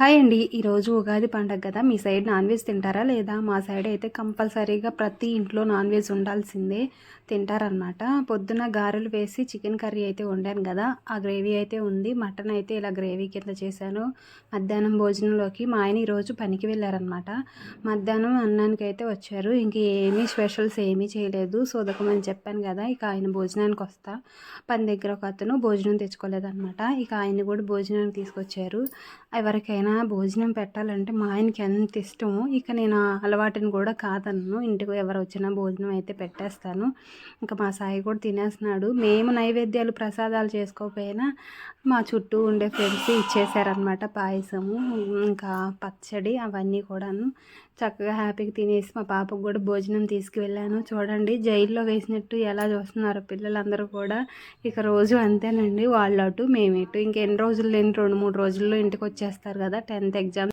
Hi అండి. ఈరోజు ఉగాది పండగ కదా. మీ సైడ్ నాన్ వెజ్ తింటారా లేదా? మా సైడ్ అయితే కంపల్సరీగా ప్రతి ఇంట్లో నాన్ వెజ్ ఉండాల్సిందే తింటారనమాట పొద్దున గారెలు వేసి చికెన్ కర్రీ అయితే వండాను కదా. ఆ గ్రేవీ అయితే ఉంది. మటన్ అయితే ఇలా గ్రేవీ కింద చేశాను. మధ్యాహ్నం భోజనంలోకి మా ఆయన ఈరోజు పనికి వెళ్ళారనమాట మధ్యాహ్నం అన్నానికి అయితే వచ్చారు. ఇంక ఏమీ స్పెషల్స్ ఏమీ చేయలేదు. సోదకమని చెప్పాను కదా. ఇక ఆయన భోజనానికి వస్తా. పని దగ్గర ఒక అతను భోజనం తెచ్చుకోలేదన్నమాట. ఇక ఆయన కూడా భోజనానికి తీసుకొచ్చారు. ఎవరికైనా భోజనం పెట్టాలంటే మా ఆయనకి ఎంత ఇష్టమో ఇక నేను ఆ అలవాటుని కూడా కాదన్ను. ఇంటికి ఎవరు వచ్చినా భోజనం అయితే పెట్టేస్తాను. ఇంకా మా సాయి కూడా తినేస్తున్నాడు. మేము నైవేద్యాలు ప్రసాదాలు చేసుకోకపోయినా మా చుట్టూ ఉండే ఫ్రెండ్స్ ఇచ్చేసారనమాట పాయసము ఇంకా పచ్చడి అవన్నీ కూడాను. చక్కగా హ్యాపీగా తినేసి మా పాపకు కూడా భోజనం తీసుకువెళ్ళాను. చూడండి జైల్లో వేసినట్టు ఎలా చూస్తున్నారు పిల్లలందరూ కూడా. ఇక రోజు అంతేనండి వాళ్ళు అటు మేము ఇటు ఇంకెన్ని రోజులు లేని రెండు మూడు రోజుల్లో ఇంటికి వచ్చేస్తారు కదా. Tenth exam